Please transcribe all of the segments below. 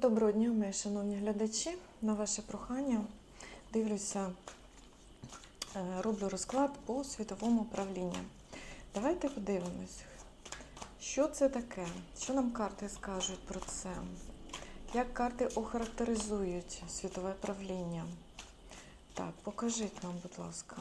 Доброго дня, мої шановні глядачі. На ваше прохання дивлюся, е, роблю розклад по світовому управлінню. Давайте подивимось, що це таке, що нам карти скажуть про це, як карти охарактеризують світове правління. Так, покажіть нам, будь ласка.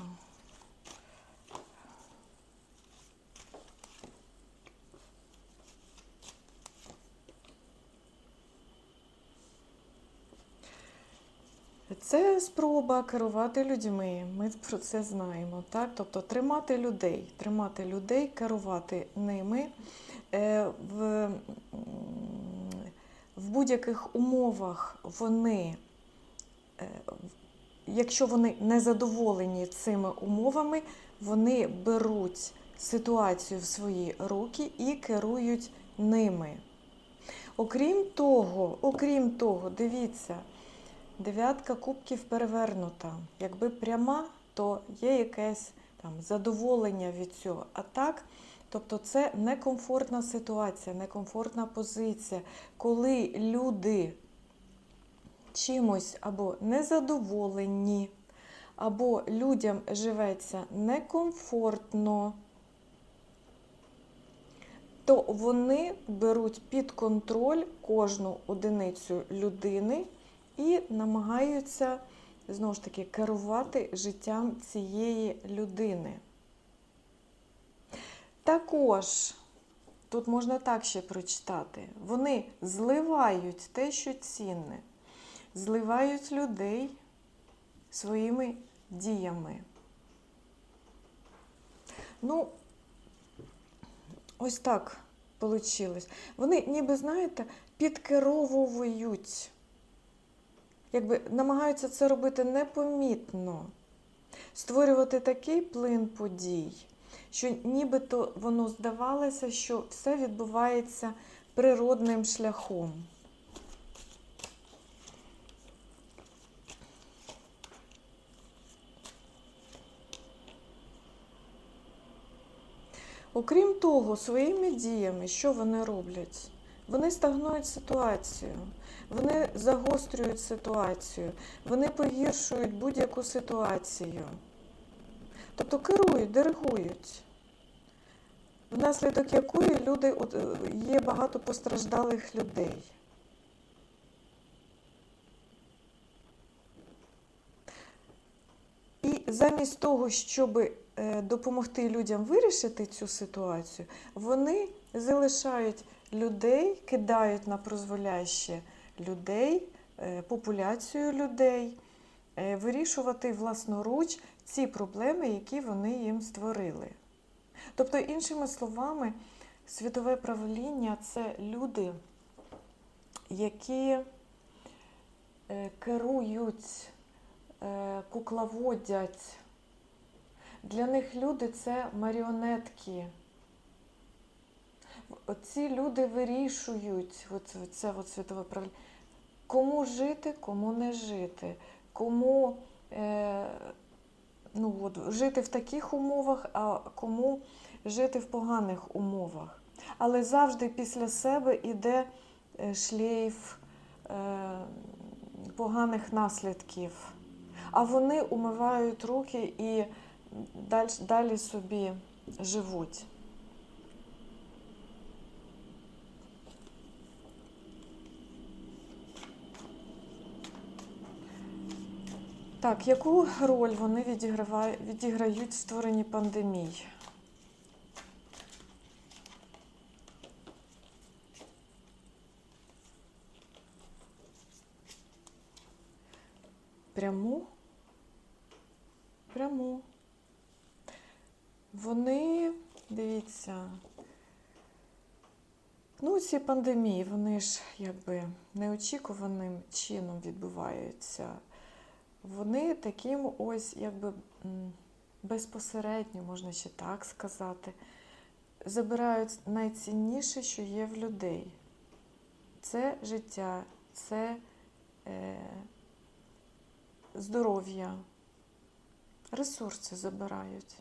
Це спроба керувати людьми. Ми про це знаємо. Так? Тобто тримати людей, тримати людей, керувати ними Е, в, в будь-яких умовах вони, е, якщо вони не задоволені цими умовами, вони беруть ситуацію в свої руки і керують ними. Окрім того, окрім того, дивіться. Дев'ятка кубків перевернута. Якби пряма, то є якесь там задоволення від цього. А так, тобто це некомфортна ситуація, некомфортна позиція, коли люди чимось або незадоволені, або людям живеться некомфортно, то вони беруть під контроль кожну одиницю людини і намагаються знову ж таки керувати життям цієї людини. Також, тут можна так ще прочитати, вони зливають те, що цінне, зливають людей своїми діями. Ну, ось так вийшло. Вони, ніби, знаєте, підкеровують якби намагаються це робити непомітно, створювати такий плин подій, що нібито воно здавалося, що все відбувається природним шляхом. Окрім того, своїми діями, що вони роблять? Вони стагнують ситуацію, вони загострюють ситуацію, вони погіршують будь-яку ситуацію. Тобто керують, диригують, внаслідок якої люди, е, є багато постраждалих людей. І замість того, щоб е, допомогти людям вирішити цю ситуацію, вони залишають людей, кидають на прозволяще людей, е, популяцію людей, е, вирішувати власноруч ці проблеми, які вони їм створили. Тобто, іншими словами, світове правління це люди, які е, керують, кукловодять. Для них люди це маріонетки. Ці люди вирішують от це от світове правління, кому жити, кому не жити, кому е, ну, от, жити в таких умовах, а кому жити в поганих умовах. Але завжди після себе йде е, шлейф е, поганих наслідків. А вони умивають руки і далі, далі собі живуть. Так, яку роль вони відіграють, в створенні пандемій? Пряму? Пряму. Вони, дивіться, ну, ці пандемії, вони ж якби неочікуваним чином відбуваються вони таким ось якби безпосередньо, можна ще так сказати, забирають найцінніше, що є в людей. Це життя, це е, здоров'я, ресурси забирають.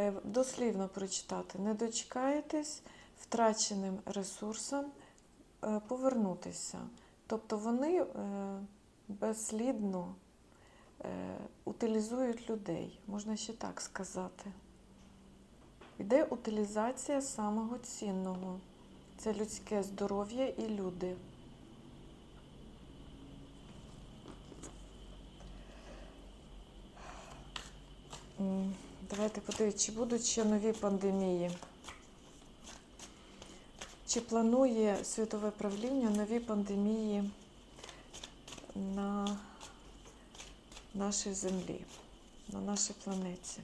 е, дослівно прочитати, не дочекаєтесь втраченим ресурсам е, повернутися. Тобто вони е, безслідно е, утилізують людей, можна ще так сказати. Йде утилізація самого цінного. Це людське здоров'я і люди. Давайте подивимося, чи будуть ще нові пандемії. Чи планує світове правління нові пандемії на нашій землі, на нашій планеті?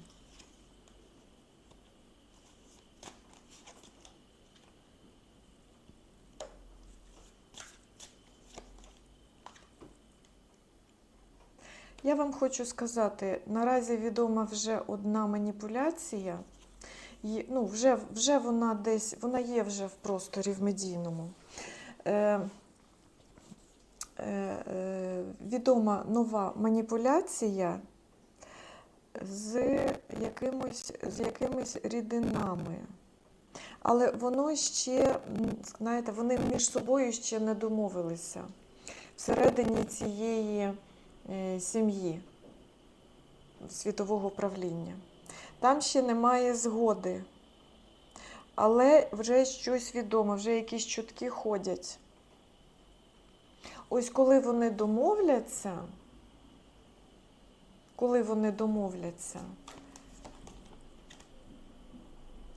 Я вам хочу сказати, наразі відома вже одна маніпуляція. Є- Ну, вже, вже вона десь, вона є вже в просторі в медійному. Е, е, е, відома нова маніпуляція з якимось, з якимись рідинами. Але воно ще, знаєте, вони між собою ще не домовилися всередині цієї е, сім'ї світового правління. Там ще немає згоди, але вже щось відомо, вже якісь чутки ходять. Ось коли вони домовляться, коли вони домовляться,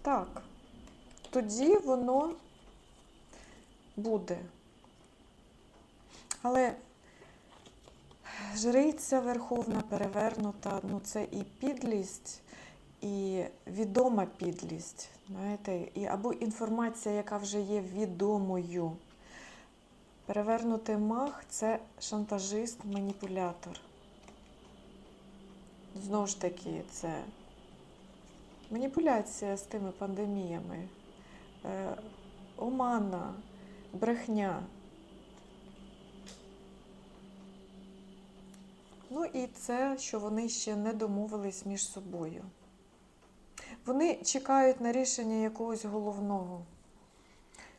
так, тоді воно буде. Але жриця верховна перевернута, ну це і підлість, і відома підлість. Знаєте, і, або інформація, яка вже є відомою. Перевернутий мах це шантажист, маніпулятор. Знову ж таки, це маніпуляція з тими пандеміями, е, омана, брехня. Ну і це, що вони ще не домовились між собою. Вони чекають на рішення якогось головного.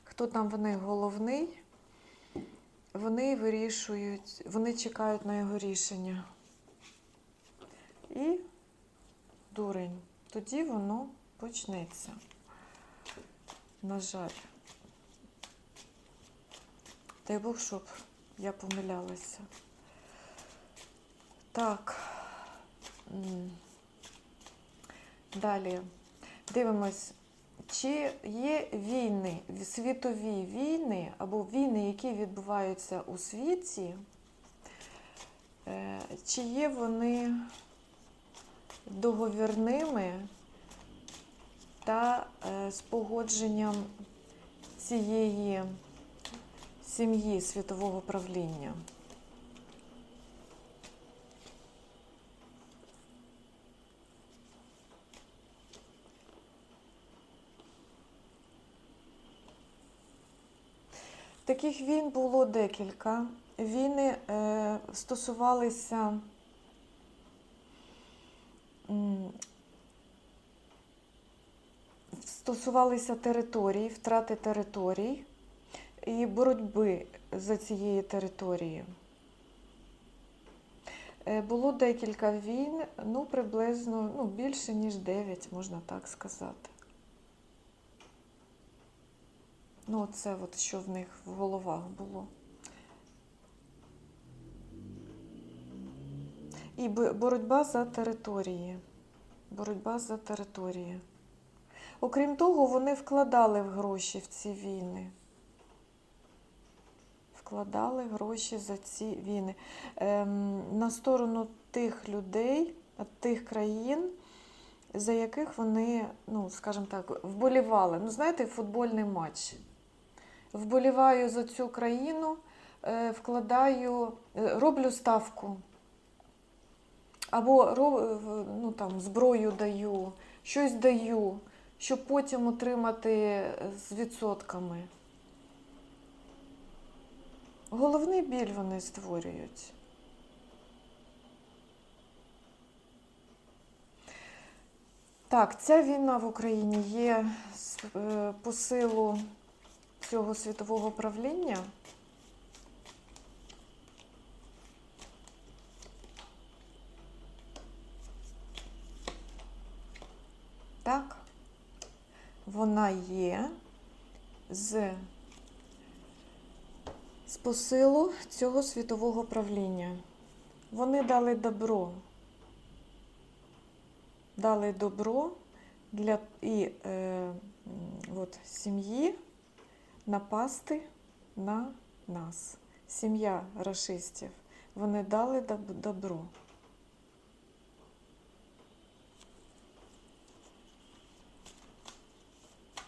Хто там в них головний, вони вирішують, вони чекають на його рішення. І дурень. Тоді воно почнеться. На жаль. Дай Бог, щоб я помилялася. Так. Далі. Дивимось, чи є війни, світові війни або війни, які відбуваються у світі, е, чи є вони договірними та е, з погодженням цієї сім'ї світового правління? Таких війн було декілька. Війни е, стосувалися стосувалися територій, втрати територій і боротьби за цієї території. Е, Було декілька війн, ну приблизно ну, більше, ніж 9, можна так сказати. Ну, це от що в них в головах було. І боротьба за території. Боротьба за території. Окрім того, вони вкладали в гроші в ці війни. Вкладали гроші за ці війни. Ем, на сторону тих людей, тих країн, за яких вони, ну, скажімо так, вболівали. Ну, знаєте, футбольний матч. Вболіваю за цю країну, е, вкладаю, е, роблю ставку. Або ну, там, зброю даю, щось даю, щоб потім отримати е, з відсотками. Головний біль вони створюють. Так, ця війна в Україні є з- е, по силу цього світового правління. Так, вона є з, з посилу цього світового правління. Вони дали добро. Дали добро для і е, от, сім'ї напасти на нас. Сім'я рашистів. Вони дали добро.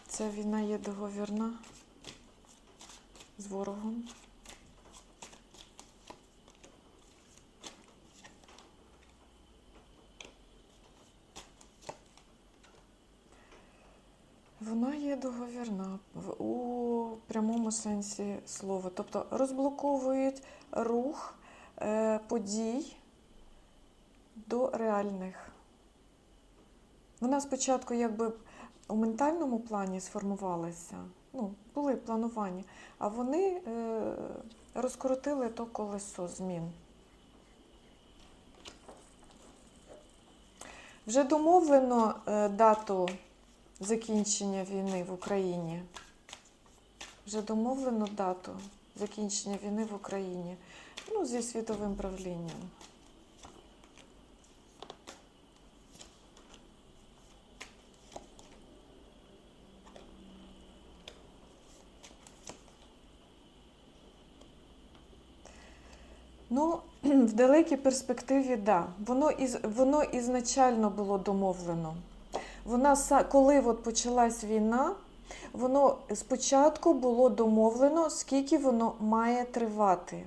Ця війна є договірна з ворогом. Вона є договірна прямому сенсі слова. Тобто розблоковують рух е, подій до реальних. Вона спочатку якби у ментальному плані сформувалася, ну, були планування, а вони е, розкрутили то колесо змін. Вже домовлено е, дату закінчення війни в Україні. Вже домовлено дату закінчення війни в Україні. Ну, зі світовим правлінням. Ну, в далекій перспективі, да. Воно, із, воно ізначально було домовлено. Вона, коли от почалась війна, воно спочатку було домовлено, скільки воно має тривати.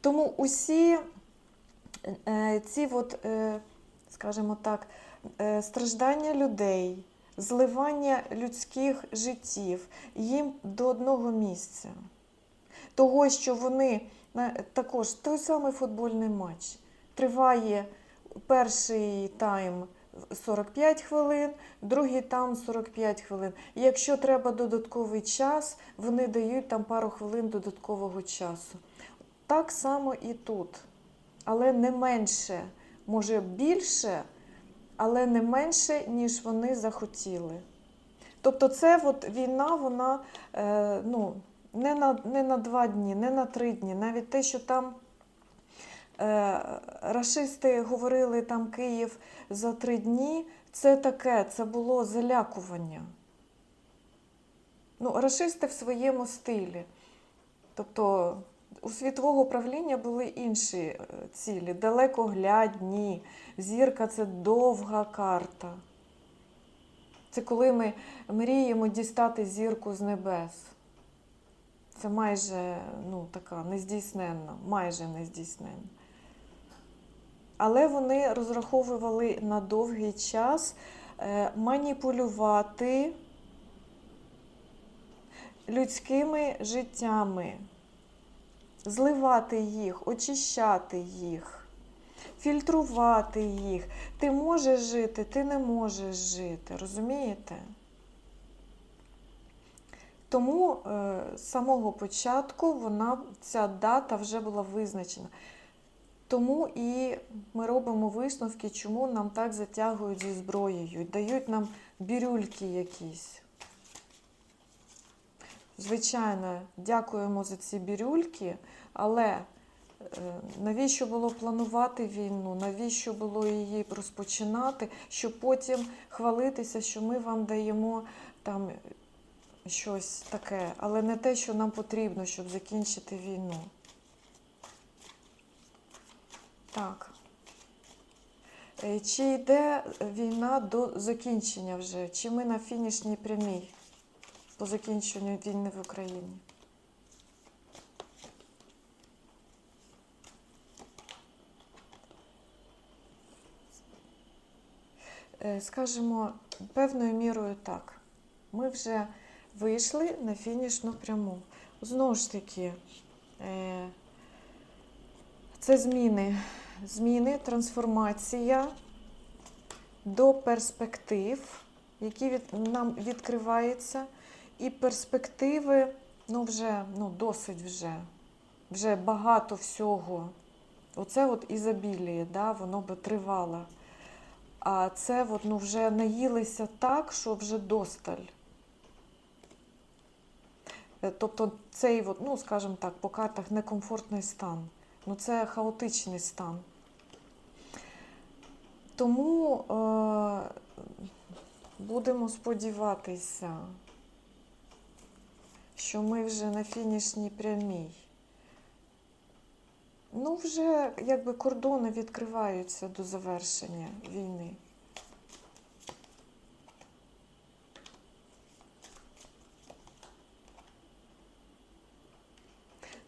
Тому усі е, ці, от, е, скажімо так, е, страждання людей, зливання людських життів їм до одного місця. Того, що вони також той самий футбольний матч триває перший тайм 45 хвилин, другий тайм 45 хвилин. І якщо треба додатковий час, вони дають там пару хвилин додаткового часу. Так само і тут. Але не менше, може більше, але не менше, ніж вони захотіли. Тобто, це от війна, вона е, ну, не, на, не на два дні, не на три дні. Навіть те, що там рашисти говорили там Київ за три дні, це таке, це було залякування. Ну, рашисти в своєму стилі. Тобто у світового правління були інші е, цілі, далекоглядні. Зірка це довга карта. Це коли ми мріємо дістати зірку з небес. Це майже ну, така нездійсненна, майже нездійсненна. Але вони розраховували на довгий час е, маніпулювати людськими життями, зливати їх, очищати їх, фільтрувати їх. Ти можеш жити, ти не можеш жити. Розумієте? Тому е, з самого початку вона, ця дата вже була визначена. Тому і ми робимо висновки, чому нам так затягують зі зброєю, дають нам бірюльки якісь. Звичайно, дякуємо за ці бірюльки, але е, навіщо було планувати війну, навіщо було її розпочинати, щоб потім хвалитися, що ми вам даємо там щось таке, але не те, що нам потрібно, щоб закінчити війну. Так. Е, Чи йде війна до закінчення вже? Чи ми на фінішній прямій по закінченню війни в Україні? Е, Скажемо, певною мірою так. Ми вже вийшли на фінішну пряму. Знову ж таки, е, це зміни, зміни, трансформація. до перспектив, які від, нам відкриваються, і перспективи, ну вже ну, досить вже, вже багато всього. Оце от ізобіліє, да, воно би тривало. А це от, ну, вже наїлися так, що вже досталь. Е, Тобто цей, ну, скажімо так, по картах некомфортний стан. Ну, це хаотичний стан. Тому е, будемо сподіватися, що ми вже на фінішній прямій. Ну, вже якби кордони відкриваються до завершення війни.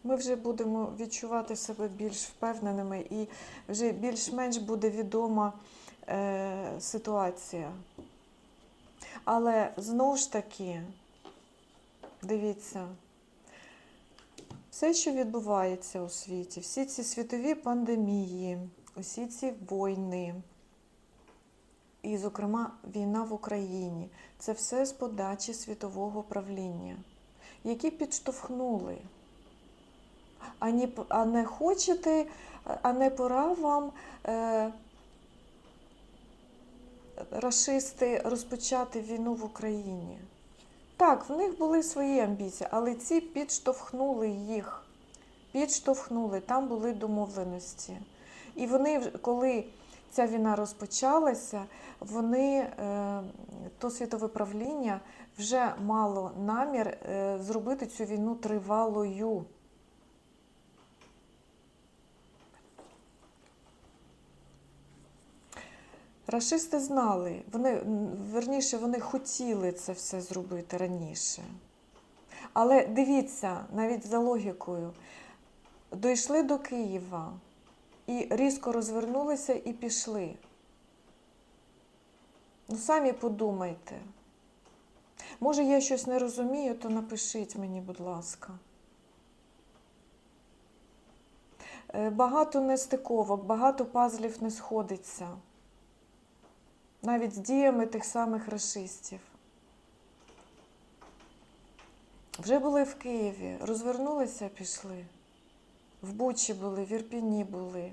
Ми вже будемо відчувати себе більш впевненими і вже більш-менш буде відома е, ситуація. Але знову ж таки, дивіться, все, що відбувається у світі, всі ці світові пандемії, усі ці війни, і, зокрема, війна в Україні, це все з подачі світового правління, які підштовхнули. А не, хочете, а не пора вам е, рашисти розпочати війну в Україні. Так, в них були свої амбіції, але ці підштовхнули їх. Підштовхнули, там були домовленості. І вони, коли ця війна розпочалася, вони, е, то світове правління вже мало намір е, зробити цю війну тривалою. Рашисти знали, вони, верніше, вони хотіли це все зробити раніше. Але дивіться, навіть за логікою, дійшли до Києва і різко розвернулися і пішли. Ну, самі подумайте. Може, я щось не розумію, то напишіть мені, будь ласка. Е, Багато нестиковок, багато пазлів не сходиться навіть з діями тих самих расистів. Вже були в Києві, розвернулися, пішли. В Бучі були, в Ірпіні були.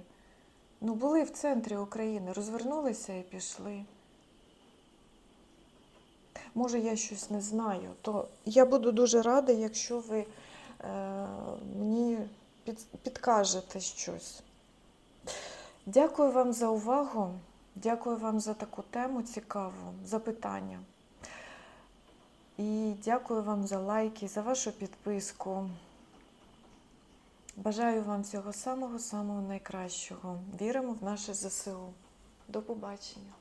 Ну, були в центрі України, розвернулися і пішли. Може, я щось не знаю, то я буду дуже рада, якщо ви е, мені під, підкажете щось. Дякую вам за увагу. Дякую вам за таку тему цікаву, запитання. І дякую вам за лайки, за вашу підписку. Бажаю вам всього самого-самого найкращого. Віримо в наше ЗСУ. До побачення!